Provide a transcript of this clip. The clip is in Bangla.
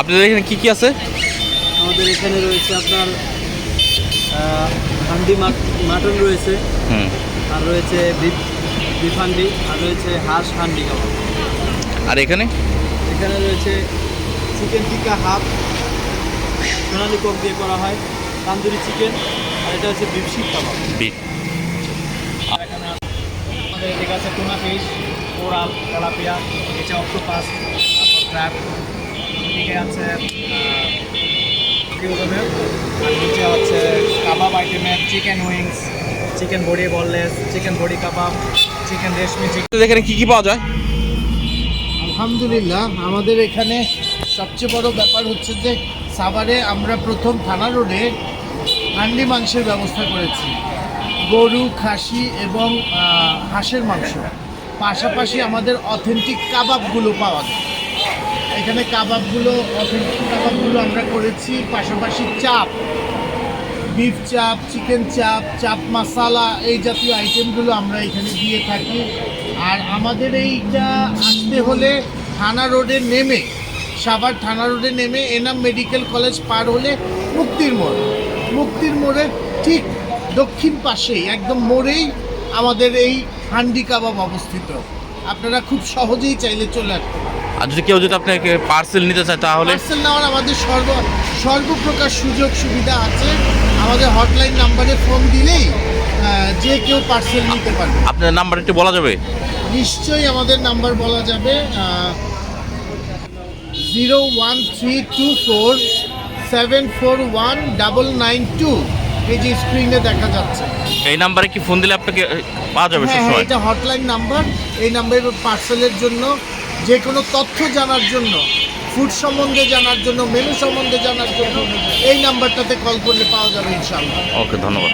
আপনাদের এখানে কি কি আছে? আমাদের এখানে রয়েছে আপনার হান্ডি মাট- মাটন রয়েছে। আর রয়েছে বিফ বিফ হান্ডি আর রয়েছে হাঁস হান্ডি কাবাব আর এখানে? এখানে রয়েছে চিকেন টিক্কা হাফ সোনালি কোক দিয়ে করা হয় তান্দুরি চিকেন আর এটা হচ্ছে বিফ শিক কাবাব এখানে আমাদের এদিকে আছে টুনা ফিশ কোরাল তেলাপিয়া নিচে অক্টোপাস তারপর ক্র্যাব এদিকে আছে কিউজমের আর নিচে হচ্ছে কাবাব আইটেমের চিকেন উইংস চিকেন বড়ি বললেস চিকেন বড়ি কাবাব চিকেন রেশমি চিকেন এখানে কি কি পাওয়া যায়? আলহামদুলিল্লাহ আমাদের এখানে সবচেয়ে বড় ব্যাপার হচ্ছে যে সাভারে আমরা প্রথম থানা রোডে হান্ডি মাংসের ব্যবস্থা করেছি। গরু খাসি এবং হাঁসের মাংস। পাশাপাশি আমাদের অথেন্টিক কাবাবগুলো পাওয়া যায়। এখানে কাবাবগুলো অথেন্টিক কাবাবগুলো আমরা করেছি, পাশাপাশি চাপ। বিফ চাপ চিকেন চাপ চাপ মশালা এই জাতীয় আইটেমগুলো আমরা এখানে দিয়ে থাকি। আর আমাদের এইটা আসতে হলে থানা রোডে নেমে, সাভার থানা রোডে নেমে এনাম মেডিকেল কলেজ পার হলে মুক্তির মোড়। মুক্তির মোড়ের ঠিক দক্ষিণ পাশেই, একদম মোড়েই আমাদের এই হান্ডি কাবাব অবস্থিত। আপনারা খুব সহজেই চাইলে চলে আসতে আর যদি কেউ যদি আপনাকে পার্সেল নিতে চায় তাহলে? পার্সেল নেওয়ার আমাদের সর্ব সর্বপ্রকার সুযোগ সুবিধা আছে। আমাদের হটলাইন নাম্বারে ফোন দিলেই যে কেউ পার্সেল নিতে পারবে। আপনার নাম্বার একটু বলা যাবে? নিশ্চয়ই আমাদের নাম্বার বলা যাবে zero one three two four seven four one double nine two এই যে স্ক্রিনে দেখা যাচ্ছে। এই নাম্বারে কি ফোন দিলে আপনাকে পাওয়া যাবে হ্যাঁ হ্যাঁ এটা হটলাইন নাম্বার এই নাম্বারে পার্সেলের জন্য যে কোনো তথ্য জানার জন্য ফুড সম্বন্ধে জানার জন্য মেনু সম্বন্ধে জানার জন্য এই নাম্বারটাতে কল করলে পাওয়া যাবে ইনশাআল্লাহ। ওকে ধন্যবাদ।